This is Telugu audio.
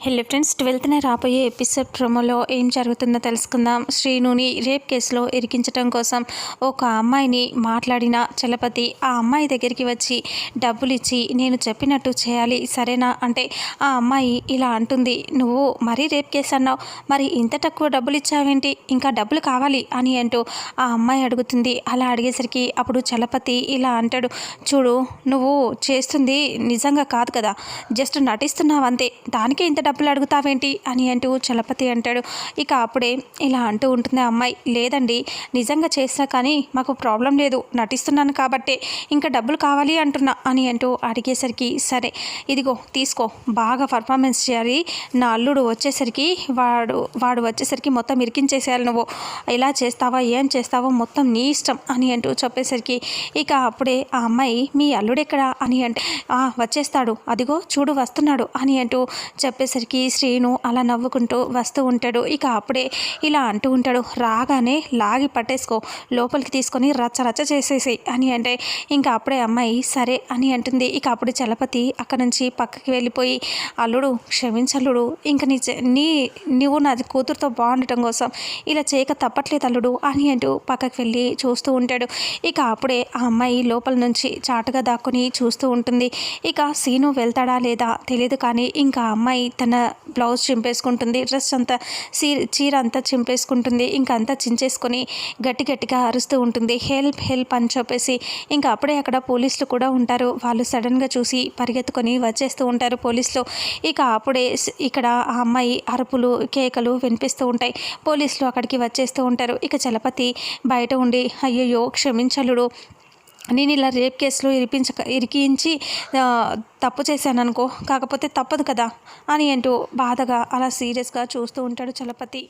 హెల్లో ఫ్రెండ్స్ ట్వెల్త్నే రాబోయే ఎపిసోడ్ ప్రోమోలో ఏం జరుగుతుందో తెలుసుకుందాం. శ్రీనుని రేప్ కేసులో ఇరికించడం కోసం ఒక అమ్మాయిని మాట్లాడిన చలపతి ఆ అమ్మాయి దగ్గరికి వచ్చి డబ్బులు ఇచ్చి నేను చెప్పినట్టు చేయాలి సరేనా? అంటే ఆ అమ్మాయి ఇలా అంటుంది నువ్వు మరీ రేప్ కేసు అన్నావు మరి ఇంత తక్కువ డబ్బులు ఇచ్చావేంటి ఇంకా డబ్బులు కావాలి? అని అంటూ ఆ అమ్మాయి అడుగుతుంది. అలా అడిగేసరికి అప్పుడు చలపతి ఇలా అంటాడు చూడు నువ్వు చేస్తుంది నిజంగా కాదు కదా జస్ట్ నటిస్తున్నావు అంతే దానికే ఇంత డబ్బులు అడుగుతావేంటి అని అంటూ చలపతి అంటాడు. ఇక అప్పుడే ఇలా అంటూ ఉంటుంది ఆ అమ్మాయి లేదండి నిజంగా చేసినా కానీ మాకు ప్రాబ్లం లేదు నటిస్తున్నాను కాబట్టే ఇంకా డబ్బులు కావాలి అంటున్నా అని అంటూ అడిగేసరికి సరే ఇదిగో తీసుకో బాగా పర్ఫార్మెన్స్ చేయాలి నా అల్లుడు వచ్చేసరికి వాడు వాడు వచ్చేసరికి మొత్తం ఇరికించేసేయాలి నువ్వు ఎలా చేస్తావా ఏం చేస్తావో మొత్తం నీ ఇష్టం అని అంటూ చెప్పేసరికి ఇక అప్పుడే ఆ అమ్మాయి మీ అల్లుడెక్కడా? అని అంటే వచ్చేస్తాడు అదిగో చూడు వస్తున్నాడు అని అంటూ చెప్పేసరికి శ్రీను అలా నవ్వుకుంటూ వస్తూ ఉంటాడు. ఇక అప్పుడే ఇలా అంటూ ఉంటాడు రాగానే లాగి పట్టేసుకో లోపలికి తీసుకొని రచ్చ రచ్చ చేసేసి అని అంటే ఇంకా అప్పుడే అమ్మాయి సరే అని అంటుంది. ఇక అప్పుడు చలపతి అక్కడ నుంచి పక్కకి వెళ్ళిపోయి అల్లుడు క్షమించల్లుడు ఇంక నీ నీ నువ్వు నా కూతురుతో బాగుండటం కోసం ఇలా చేయక తప్పట్లేదు అల్లుడు అని అంటూ పక్కకి వెళ్ళి చూస్తూ ఉంటాడు. ఇక అప్పుడే ఆ అమ్మాయి లోపల నుంచి చాటుగా దాక్కుని చూస్తూ ఉంటుంది. ఇక సీను వెళ్తాడా లేదా తెలియదు కానీ ఇంకా అమ్మాయి తన బ్లౌజ్ చింపేసుకుంటుంది డ్రెస్ అంతా సీ చీర అంతా చింపేసుకుంటుంది ఇంకా అంతా చించేసుకొని గట్టి గట్టిగా అరుస్తూ ఉంటుంది. హెల్ప్ హెల్ప్ అని చెప్పేసి ఇంకా అప్పుడే అక్కడ పోలీసులు కూడా ఉంటారు. వాళ్ళు సడన్గా చూసి పరిగెత్తుకొని వచ్చేస్తూ ఉంటారు పోలీసులు. ఇక అప్పుడే ఇక్కడ ఆ అమ్మాయి అరుపులు కేకలు వినిపిస్తూ ఉంటాయి. పోలీసులు అక్కడికి వచ్చేస్తూ ఉంటారు. ఇక చలపతి బయట ఉండి అయ్యయ్యో క్షమించలుడు నేను ఇలా రేప్ కేసులో ఇరిపించక ఇరికించి తప్పు చేశాను అనుకో కాకపోతే తప్పదు కదా అని అంటూ బాధగా అలా సీరియస్గా చూస్తూ ఉంటాడు చలపతి.